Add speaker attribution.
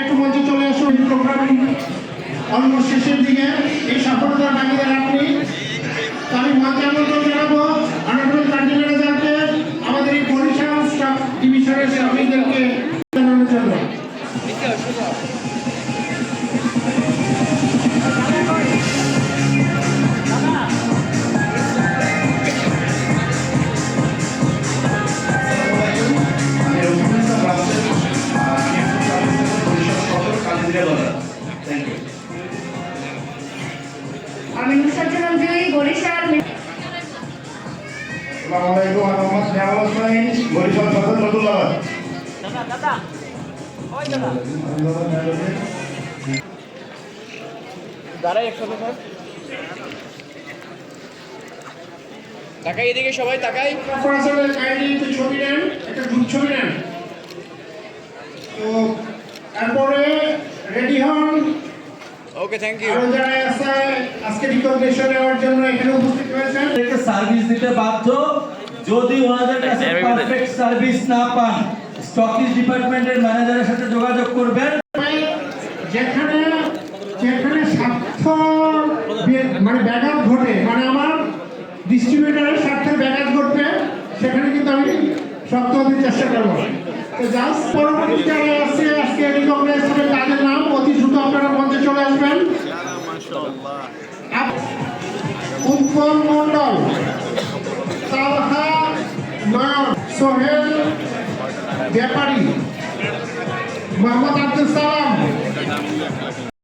Speaker 1: একটু মঞ্চে চলে আসুন প্রোগ্রাম অলমোস্ট শেষের দিকে এই সফলতার বাকিদের আপনি। আমি
Speaker 2: নুসরাত জয়ী বরিশাল
Speaker 1: আসসালামু আলাইকুম আমি মোহাম্মদ নিয়ামত হোসেন বরিশাল সদর নতুল্লাবাদ
Speaker 3: দাঁড়াই একসাথে স্যার তাকাই এদিকে সবাই তাকাই।
Speaker 1: একটু ছবি নেন একটা গ্রুপ ছবি নেন। তো তারপরে রেডি হন
Speaker 3: ওকে থ্যাংক ইউ
Speaker 1: আরও যারা আছে আজকে রিকগনিশন নেওয়ার জন্য এখানে উপস্থিত হয়েছেন
Speaker 4: সার্ভিস দিতে বাধ্য। যদি ওনাদের কাছে পারফেক্ট সার্ভিস না পান স্টকিজ ডিপার্টমেন্টের ম্যানেজারের সাথে যোগাযোগ করবেন।
Speaker 1: যেখানে যেখানে স্বার্থ মানে ব্যাঘাত ঘটে মানে আমার ডিস্ট্রিবিউটারের স্বার্থের ব্যাঘাত ঘটবে সেখানে কিন্তু আমি শক্ত হতে চেষ্টা করব। তো জাস্ট পরবর্তী উৎপল মন্ডল তালহা নাম সোহেল ব্যাপারী মোহাম্মদ আব্দুল সালাম।